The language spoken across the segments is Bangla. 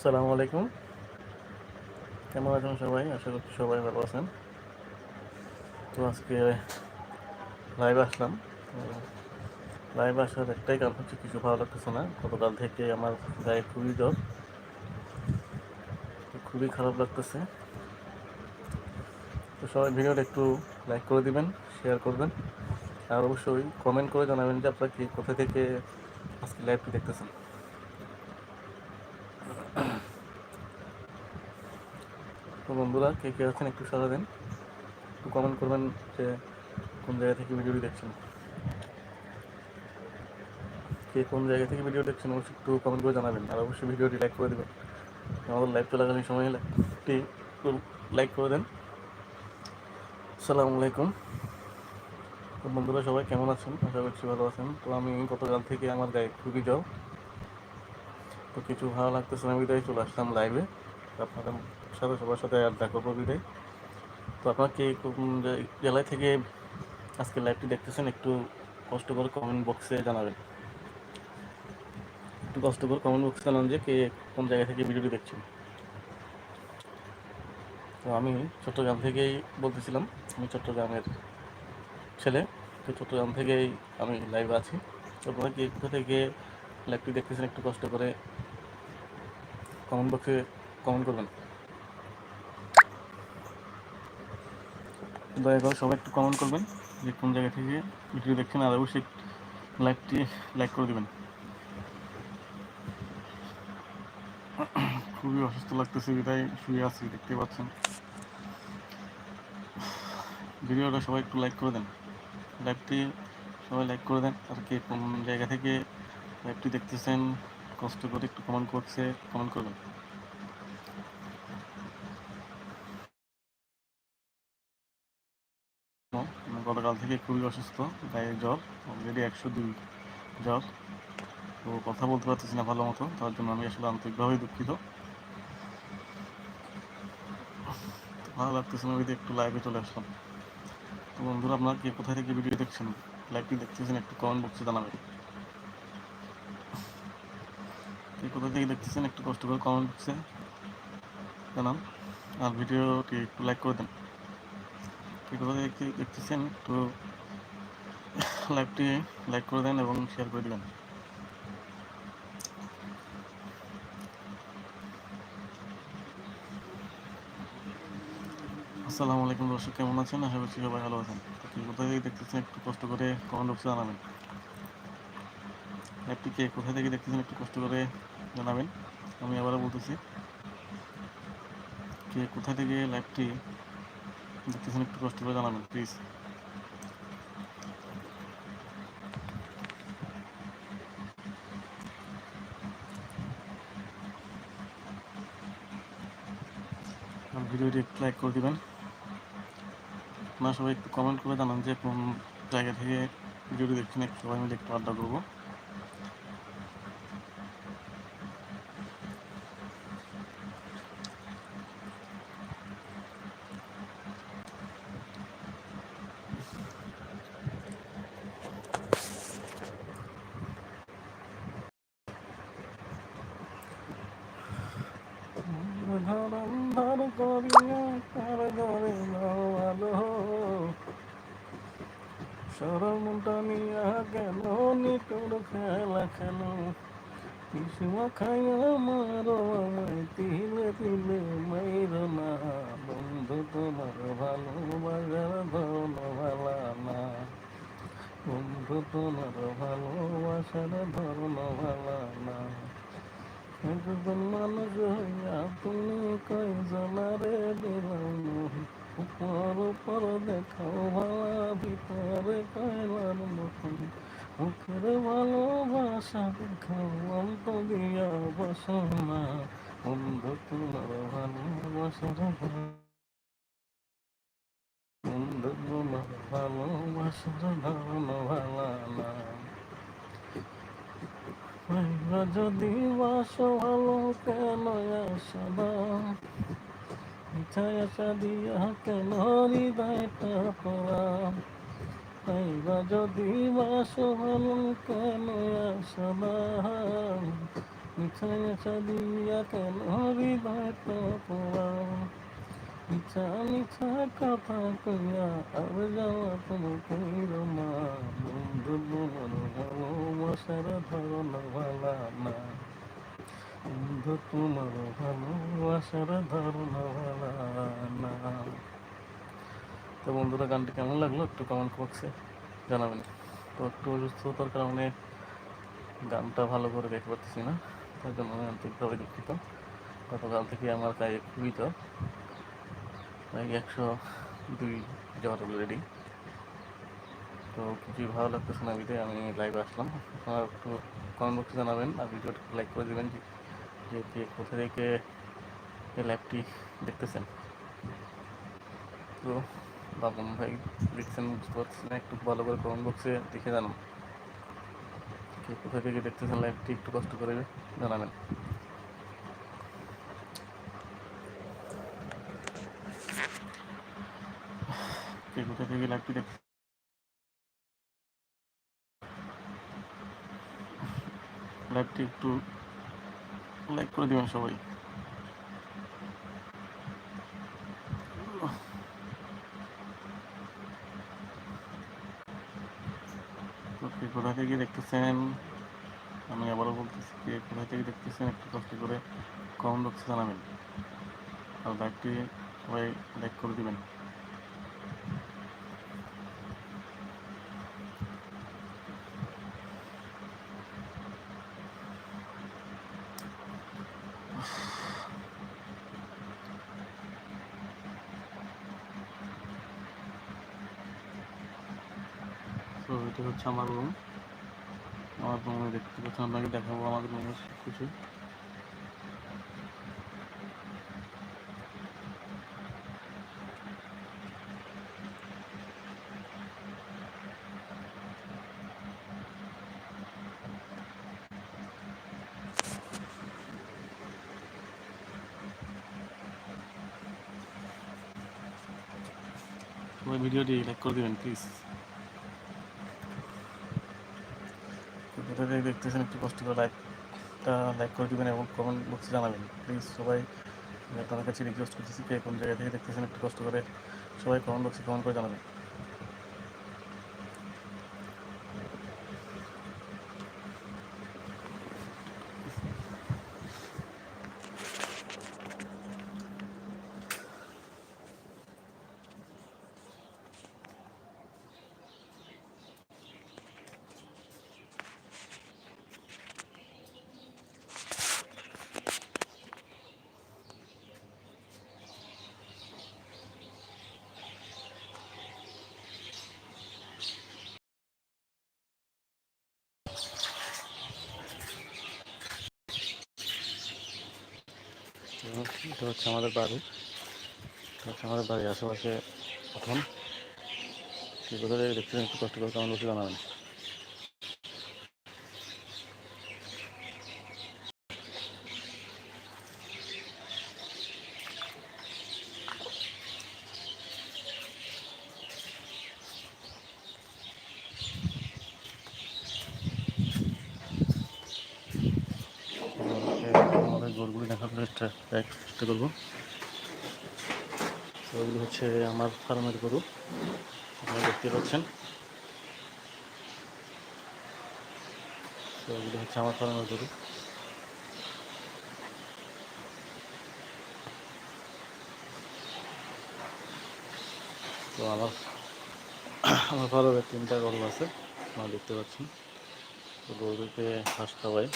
আসসালামু আলাইকুম। কেমন আছেন সবাই? আশা করছি সবাই ভালো আছেন। তো আজকে লাইভ আসলাম। লাইভ আসার একটাই কারণ হচ্ছে কিছু ভালো লাগতেছে না। গতকাল থেকে আমার গায়ে খুবই জ্বর। খুবই খারাপ লাগতেছে। তো সবাই ভিডিওটা একটু লাইক করে দিবেন শেয়ার করবেন। আর অবশ্যই কমেন্ট করে জানাবেন যে আপনারা কি কোথা থেকে আজকে লাইভটি দেখতেছেন। বন্ধুরা, কে কে আছেন একটু সারা দেন। একটু কমেন্ট করবেন যে কোন জায়গা থেকে ভিডিওটি দেখছেন। কে কোন জায়গা থেকে ভিডিও দেখছেন অবশ্যই একটু কমেন্ট করে জানাবেন, আর অবশ্যই ভিডিওটি লাইক করে দেবেন। আমাদের লাইভ চলাকালীন সময় একটি লাইক করে দেন। আসসালামু আলাইকুম তো বন্ধুরা, সবাই কেমন আছেন? আশা করছি ভালো আছেন। তো আমি গতকাল থেকে আমার গায়ে খুবই যাও তো কিছু ভালো লাগতেছে না বিদায় চলে আসলাম লাইভে আপনাদের সাথে সবার সাথে আড্ডা করব বিদায়। তো আপনার কে জেলায় থেকে আজকে লাইভটি দেখতেছেন, একটু কষ্ট করে কমেন্ট বক্সে জানাবেন। একটু কষ্ট করে কমেন্ট বক্সে জানান যে কে কোন জায়গা থেকে ভিডিওটি দেখছেন। তো আমি চট্টগ্রাম থেকেই বলতেছিলাম, আমি চট্টগ্রামের ছেলে, তো চট্টগ্রাম থেকেই আমি লাইভে আছি। তো কি কোথা থেকে লাইভটি দেখতেছেন, একটু কষ্ট করে কমেন্ট বক্সে কমেন্ট করবেন। দয়া করে সবাই একটু কমেন্ট করবেন, যে কোন জায়গা থেকে ভিডিও দেখছেন, আর অবশ্যই লাইকটি লাইক করে দেবেন। খুবই অসুস্থ লাগতেছে, বিদায়, শুয়ে আছি দেখতে পাচ্ছেন। ভিডিওটা সবাই একটু লাইক করে দেন। লাইভটি সবাই লাইক করে দেন, আর কি কোন জায়গা থেকে লাইভটি দেখতেছেন, কষ্ট করে একটু কমেন্ট করছে কমেন্ট করবেন। গতকাল থেকে খুবই অসুস্থ, গায়ে জ্বর অলরেডি একশো দুই জ্বর। তো কথা বলতে পারতেছি না ভালো মতো, তার জন্য আমি আসলে আন্তরিকভাবেই দুঃখিত। ভালো লাগতেছে না একটু লাইভে চলে আসলাম। তো বন্ধুরা, আপনার কে কোথায় থেকে ভিডিও দেখছেন? লাইভটি দেখতেছেন, একটু কমেন্ট বক্সে জানাবেন। কে কোথা থেকে দেখতেছেন, একটু কষ্ট করে কমেন্ট বক্সে জানান। আর ভিডিওটি একটু লাইক করে দেন। কে কোথা থেকে দেখতেছেন একটু লাইভটি লাইক করে দেন এবং শেয়ার করে দেবেন। আসসালামু আলাইকুম দর্শক, কেমন আছেন? আশা করছি সবাই ভালো আছেন। কি কোথা থেকে দেখতেছেন একটু কষ্ট করে কমেন্ট বক্সে জানাবেন। অ্যাপটি কে কোথা থেকে দেখতেছেন একটু কষ্ট করে জানাবেন। আমি আবারও বলতেছি, কে কোথা থেকে লাইভটি দেখতেছেন, একটু কষ্ট করে জানাবেন প্লিজ ভিডিওটি একটু লাইক করে দিবেন। আপনারা সবাই একটু কমেন্ট করে জানান যে কোন জায়গা থেকে ভিডিওটি দেখছেন, একটু সবাই মিলে একটু আড্ডা করব। করিয়া তার ঘরে ভালো সরম টানিয়া কেন নিটুর খেলা খেল পিসুয়া খাইয়া মারো তিলে তিলে মাইর না বন্ধু, তোমার ভালোবাসার ধন ভালা না বন্ধু তোমার ভালোবাসার ধর্ম ভালা না। মানুষ হইয়া তুমি কই জনারে দিলাম উপর উপর দেখাও ভালা ভিতরে কয়লার মতন মুখের ভালোবাসা দেখাও অন্ত দিয়া বসো না বন্ধু তোমার ভালোবাসার বন্ধু তোমার ভালোবাসার ধর্ম ভালা না তোমরা যদি বাসো ভালো, কেন আশা মিঠাই আশা দিয়া কেন হৃদয়টা পড়া তাইবা যদি বাসো ভালো, কেন আশা মিছা মিছা দিয়া কেন হৃদয়টা পোড়াও কথা কইয়া আর যাওয়া তুমি বন্ধু ভালা না বন্ধু তোমার ভালা না তো বন্ধুরা, গানটি কেমন লাগল একটু কমেন্ট বক্সে জানাবেন। তো একটু অসুস্থতার কারণে গানটা ভালো করে দেখতে পাচ্ছি না, তার জন্য আমি আন্তরিকভাবে দুঃখিত। গতকাল থেকে আমার কাজে খুবই তো একশো দুই যাওয়ার অলরেডি তো কিছুই ভালো লাগতেছে না ভিডিও আমি লাইভে আসলাম। আপনারা একটু কমেন্ট বক্সে জানাবেন আর ভিডিওটা লাইক করে দেবেন যে কে কোথা থেকে এই লাইভটি দেখতেছেন। তো বাবন ভাই, দেখছেন, বুঝতে পারছি না, একটু ভালো করে কমেন্ট বক্সে দেখে জানান। কে কোথা থেকে দেখতেছেন লাইভটি একটু কষ্ট করে জানাবেন কে কোথা থেকে লাইভটি দেখ। লাইভটি একটু লাইক করে দিবেন সবাই। কোথা থেকে দেখতেছেন? আমি আবারও বলতেছি, কে কোথা থেকে দেখতেছেন একটু কষ্ট করে কমেন্ট বক্সে জানাবেন। আর লাইকটি সবাই লাইক করে দিবেন তো এটা হচ্ছে আমার রুম আমার রুমে দেখতে পাচ্ছেন, আপনাকে দেখাবো আমাদের রুমের সব কিছু। ভিডিওটি লাইক করে দেবেন প্লিজ কোথা দেখতেছেন একটু কষ্ট করে লাইকটা লাইক করে দেবেন এবং কমেন্ট বক্সে জানাবেন। প্লিজ সবাই আপনাদের কাছে রিকোয়েস্ট করতেছি, কে কোন জায়গা থেকে দেখতেছেন একটু কষ্ট করে সবাই কমেন্ট বক্সে কমেন্ট করে জানাবেন। এটা হচ্ছে আমাদের বাড়ি। এটা হচ্ছে আমাদের বাড়ির আশেপাশে এখন কী কোথা দেখতেছেন একটু কষ্ট করে কেমন বসে জানাবেন। আমাদের গরুগুলি দেখার চেষ্টা করব। এগুলো হচ্ছে আমার ফার্মের গরু। আপনারা দেখতে পাচ্ছেন। এগুলো হচ্ছে আমার ফার্মের গরু। তো আমার আমার ফার্মের তিনটা গরু আছে। আপনারা দেখতে পাচ্ছেন। তো গরুকে ঘাস খাওয়াই।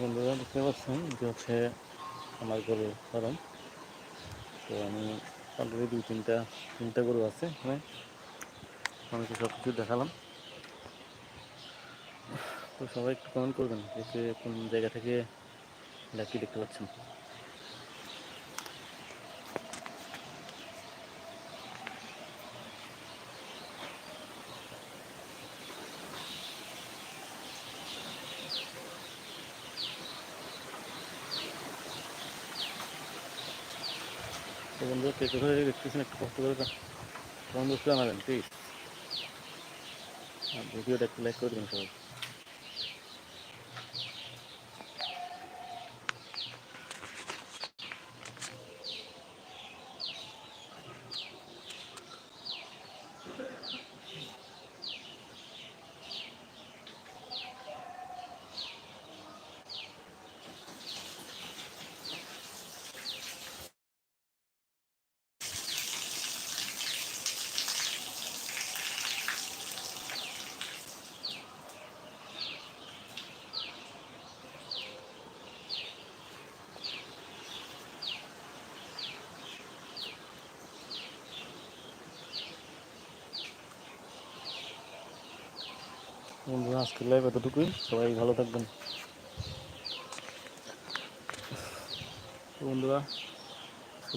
বন্ধুরা, দেখতে পাচ্ছেন যে হচ্ছে আমার গরু ফার্ম। তো আমি অলরেডি দুই তিনটা তিনটা গরু আছে হ্যাঁ আমি সব কিছু দেখালাম। তো সবাই একটু কমেন্ট করবেন যে কোন জায়গা থেকে ডাকি দেখতে পাচ্ছেন। তো বন্ধুরা কে কোথায় দেখতেছেন, একটু কষ্ট করে বন্ধু জানাবেন প্লিজ আর ভিডিওটা একটু লাইক করে দেবেন সবাই। বন্ধুরা, আজকের লাইভ এতটুকুই। সবাই ভালো থাকবেন। বন্ধুরা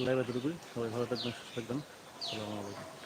লাইভ এতটুকুই। সবাই ভালো থাকবেন, সুস্থ থাকবেন। আসসালামু আলাইকুম।